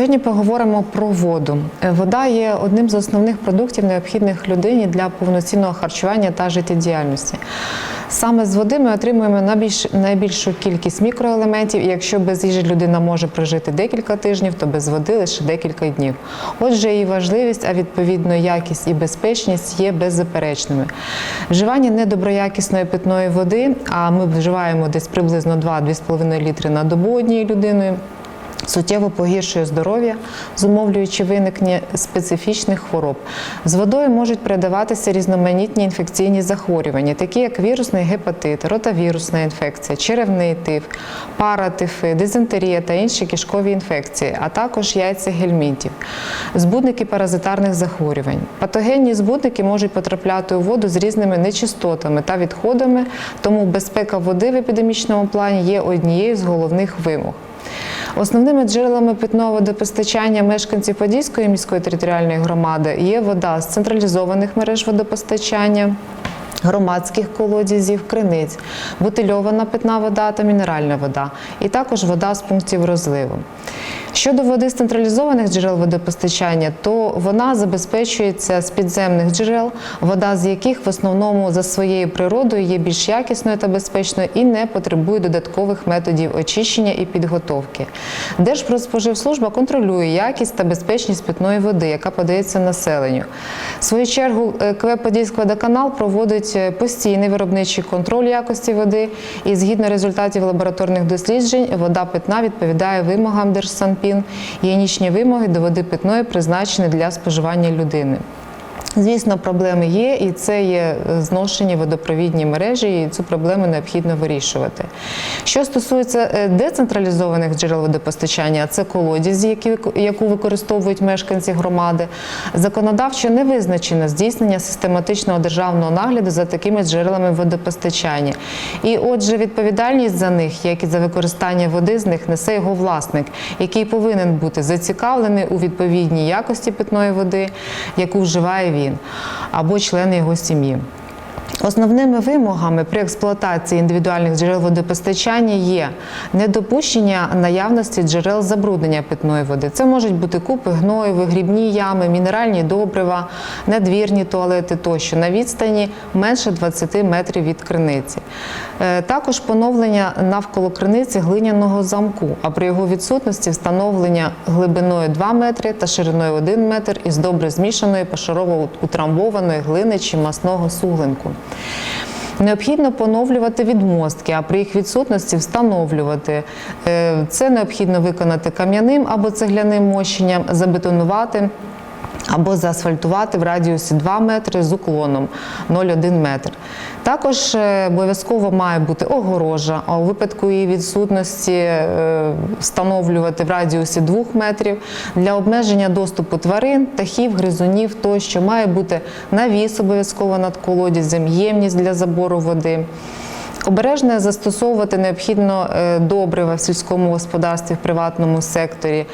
Сьогодні поговоримо про воду. Е, Вода є одним з основних продуктів, необхідних людині для повноцінного харчування та життєдіяльності. Саме з води ми отримуємо найбільш, найбільшу кількість мікроелементів, і якщо без їжі людина може прожити декілька тижнів, то без води лише декілька днів. Отже, її важливість, а відповідно якість і безпечність є беззаперечними. Вживання недоброякісної питної води, а ми вживаємо десь приблизно 2-2,5 літри на добу однією людиною. Суттєво погіршує здоров'я, зумовлюючи виникнення специфічних хвороб. З водою можуть передаватися різноманітні інфекційні захворювання, такі як вірусний гепатит, ротавірусна інфекція, черевний тиф, паратифи, дизентерія та інші кишкові інфекції, а також яйця гельмінтів, збудники паразитарних захворювань. Патогенні збудники можуть потрапляти у воду з різними нечистотами та відходами, тому безпека води в епідемічному плані є однією з головних вимог. Основними джерелами питного водопостачання мешканців Подільської міської територіальної громади є вода з централізованих мереж водопостачання. Громадських колодязів, криниць, бутильована питна вода та мінеральна вода, і також вода з пунктів розливу. Щодо води з централізованих джерел водопостачання, то вона забезпечується з підземних джерел, вода з яких в основному за своєю природою є більш якісною та безпечною і не потребує додаткових методів очищення і підготовки. Держпродспоживслужба контролює якість та безпечність питної води, яка подається населенню. В свою чергу е, Подільський водоканал проводить е, постійний виробничий контроль якості води, і згідно результатів лабораторних досліджень, вода питна відповідає вимогам Держсанпін. Гігієнічні вимоги до води питної призначені для споживання людини. Звісно, проблеми є, і це є зношені водопровідні мережі, і цю проблему необхідно вирішувати. Що стосується е, децентралізованих джерел водопостачання, це колодязі, які, яку використовують мешканці громади. Законодавчо не визначено здійснення систематичного державного нагляду за такими джерелами водопостачання. І отже, відповідальність за них, як і за використання води з них, несе його власник, який повинен бути зацікавлений у відповідній якості питної води, яку вживає він або члени його сім'ї. Основними вимогами при експлуатації індивідуальних джерел водопостачання є недопущення наявності джерел забруднення питної води. Це можуть бути купи гною, вигрібні ями, мінеральні добрива, надвірні туалети тощо на відстані менше 20 метрів від криниці. Е, Також поновлення навколо криниці глиняного замку, а при його відсутності встановлення глибиною 2 метри та шириною 1 метр із добре змішаної пошарово утрамбованої глини чи масного суглинку. Необхідно поновлювати відмостки, а при їх відсутності встановлювати. Е, Це необхідно виконати кам'яним або цегляним мощенням, забетонувати. Або заасфальтувати в радіусі 2 метри з уклоном 0,1 метр. Також е, обов'язково має бути огорожа, а у випадку її відсутності е, встановлювати в радіусі 2 метрів. Для обмеження доступу тварин, птахів, гризунів тощо має бути навіс обов'язково над колодязем, ємність для забору води. Обережно застосовувати необхідно е, добрива в сільському господарстві в приватному секторі.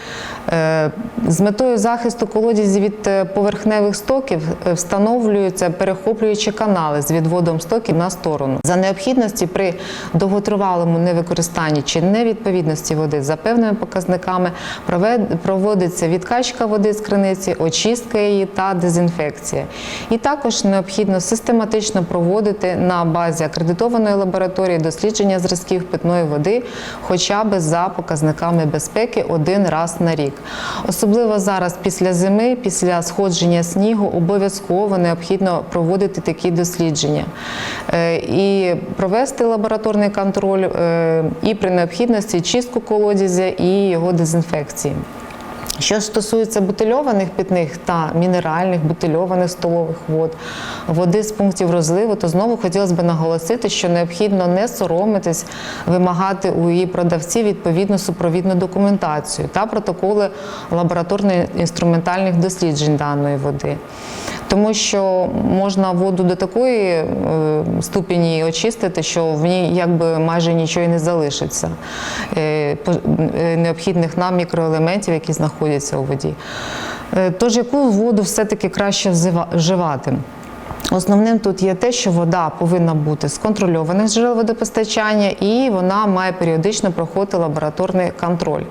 Е, З метою захисту колодязів від е, поверхневих стоків встановлюються перехоплюючі канали з відводом стоків на сторону. За необхідності при довготривалому невикористанні чи невідповідності води за певними показниками проводиться відкачка води з криниці, очистка її та дезінфекція. І також необхідно систематично проводити на базі акредитованої лабораторії дослідження зразків питної води хоча б за показниками безпеки один раз на рік. Особливо зараз після зими, після сходження снігу, обов'язково необхідно проводити такі дослідження Е, і провести лабораторний контроль, е, і при необхідності чистку колодязя і його дезінфекції. Що стосується бутильованих питних та мінеральних бутильованих столових вод, води з пунктів розливу, то знову хотілося б наголосити, що необхідно не соромитись, вимагати у її продавців відповідну супровідну документацію та протоколи лабораторно-інструментальних досліджень даної води. Тому що можна воду до такої е, ступені очистити, що в ній якби майже нічого і не залишиться е, е, необхідних нам мікроелементів, які знаходяться у воді. Е, Тож яку воду все-таки краще вживати? Основним тут є те, що вода повинна бути з контрольованих джерел водопостачання і вона має періодично проходити лабораторний контроль.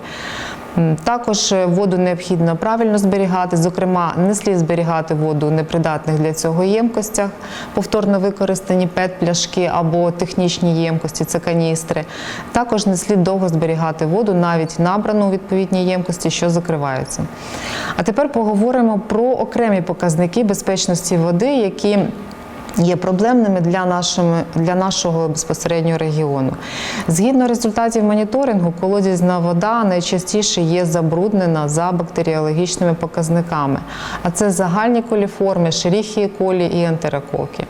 Також е, воду необхідно правильно зберігати. Зокрема, не слід зберігати воду у непридатних для цього ємкостях, повторно використані ПЕТ-пляшки або технічні ємкості, це каністри. Також не слід довго зберігати воду, навіть набрану у відповідній ємкості, що закриваються. А тепер поговоримо про окремі показники безпечності води, які є проблемними для, нашими, для нашого безпосереднього регіону. Згідно результатів моніторингу, колодязна вода найчастіше є забруднена за бактеріологічними показниками, а це загальні коліформи, шеріхії колі і ентерококи.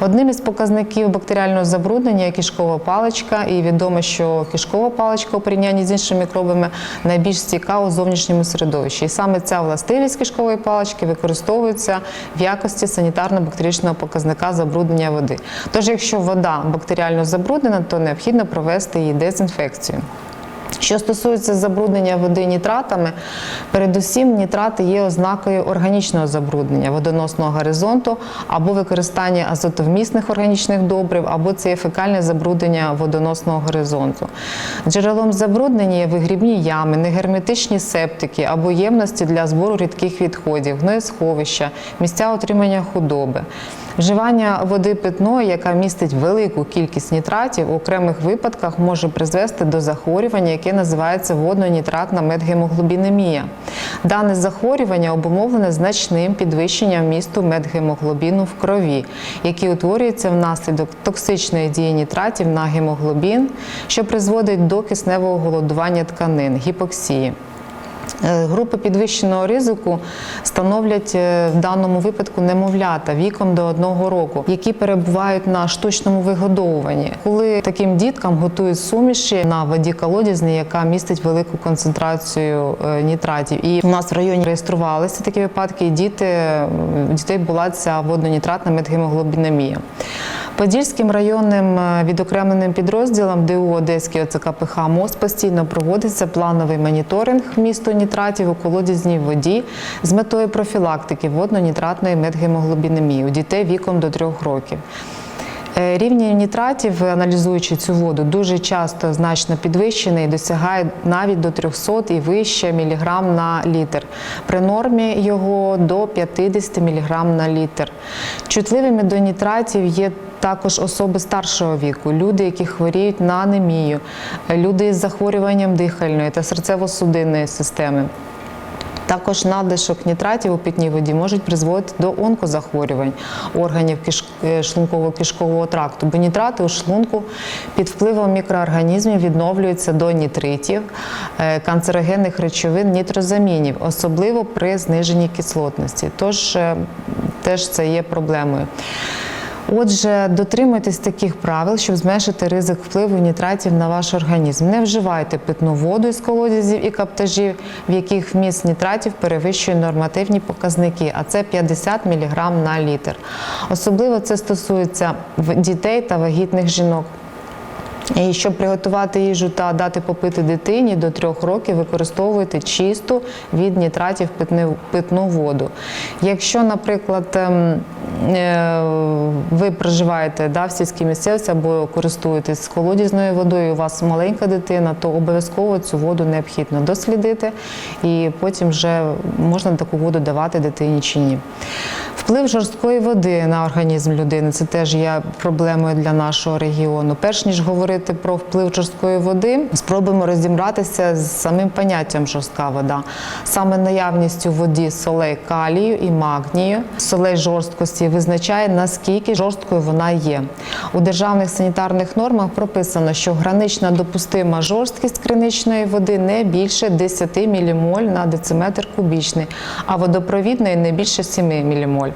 Одним із показників бактеріального забруднення є кишкова паличка, і відомо, що кишкова паличка у порівнянні з іншими мікробами найбільш стійка у зовнішньому середовищі. І саме ця властивість кишкової палички використовується в якості санітарно-бактеріологічного показника забруднення води. Тож, якщо вода бактеріально забруднена, то необхідно провести її дезінфекцію. Що стосується забруднення води нітратами, передусім нітрати є ознакою органічного забруднення водоносного горизонту або використання азотовмісних органічних добрив, або це є фекальне забруднення водоносного горизонту. Джерелом забруднення є вигрібні ями, негерметичні септики або ємності для збору рідких відходів, гноєсховища, місця отримання худоби. Вживання води питної, яка містить велику кількість нітратів, у окремих випадках може призвести до захворювання, яке називається водно-нітратна медгемоглобінемія. Дане захворювання обумовлене значним підвищенням місту медгемоглобіну в крові, який утворюється внаслідок токсичної дії нітратів на гемоглобін, що призводить до кисневого голодування тканин, гіпоксії. Е, Групи підвищеного ризику становлять е, в даному випадку немовлята віком до одного року, які перебувають на штучному вигодовуванні. Коли таким діткам готують суміші на воді колодязній, яка містить велику концентрацію е, нітратів. І у нас в районі реєструвалися такі випадки, і діти, у дітей була ця водно-нітратна медгемоглобінемія. Подільським районним е, відокремленим підрозділом ДУ Одеський ОЦКПХ МОЗ постійно проводиться плановий моніторинг місту нітратів у колодязній воді з метою профілактики водно-нітратної медгемоглобінемії у дітей віком до 3 років. Е, Рівні нітратів, аналізуючи цю воду, дуже часто значно підвищений досягає навіть до 300 і вище міліграм на літр. При нормі його до 50 міліграм на літр. Чутливими до нітратів є також особи старшого віку, люди, які хворіють на анемію, люди з захворюванням дихальної та серцево-судинної системи. Також надлишок нітратів у питній воді можуть призводити до онкозахворювань органів е, шлунково-кишкового тракту, бо нітрати у шлунку під впливом мікроорганізмів відновлюються до нітритів, е, канцерогенних речовин, нітрозамінів, особливо при зниженні кислотності. Тож е, теж це є проблемою. Отже, дотримуйтесь таких правил, щоб зменшити ризик впливу нітратів на ваш організм. Не вживайте питну воду із колодязів і каптажів, в яких вміст нітратів перевищує нормативні показники, а це 50 мг на літр. Особливо це стосується дітей та вагітних жінок. І щоб приготувати їжу та дати попити дитині до трьох років, використовуйте чисту від нітратів питну воду. Якщо, наприклад, ем, е, ви проживаєте да, в сільській місцевості або користуєтесь колодязною водою, у вас маленька дитина, то обов'язково цю воду необхідно дослідити, і потім вже можна таку воду давати дитині чи ні. Вплив жорсткої води на організм людини це теж є проблемою для нашого регіону. Перш ніж говорити про вплив жорсткої води, спробуємо розібратися з самим поняттям жорстка вода. Саме наявність у воді солей калію і магнію, солей жорсткості визначає наскільки жорсткою вона є. У державних санітарних нормах прописано, що гранична допустима жорсткість криничної води не більше 10 мілімоль на дециметр кубічний, а водопровідної не більше 7 мілімоль.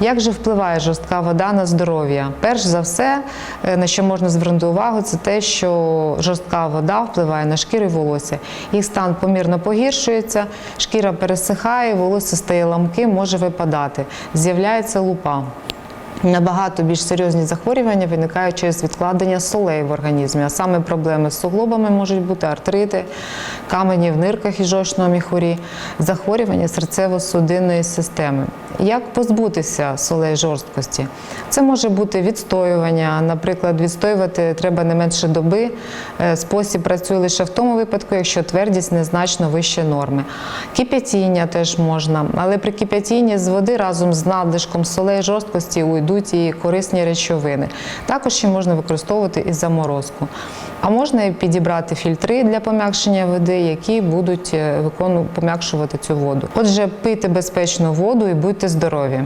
Як же впливає жорстка вода на здоров'я? Перш за все, е, на що можна звернути увагу, це те, що жорстка вода впливає на шкіру і волосся. Їх стан помірно погіршується, шкіра пересихає, волосся стає ламким, може випадати, з'являється лупа. Набагато більш серйозні захворювання виникають через відкладення солей в організмі, а саме проблеми з суглобами можуть бути артрити, камені в нирках і жовчному міхурі, захворювання серцево-судинної системи. Як позбутися солей жорсткості? Це може бути відстоювання. Наприклад, відстоювати треба не менше доби. Е, Спосіб працює лише в тому випадку, якщо твердість незначно вище норми. Кип'ятіння теж можна, але при кип'ятінні з води разом з надлишком солей жорсткості уйдуть і корисні речовини. Також ще можна використовувати і заморозку. А можна підібрати фільтри для пом'якшення води, які будуть виконувати пом'якшувати цю воду. Отже, пийте безпечну воду і будьте здорові.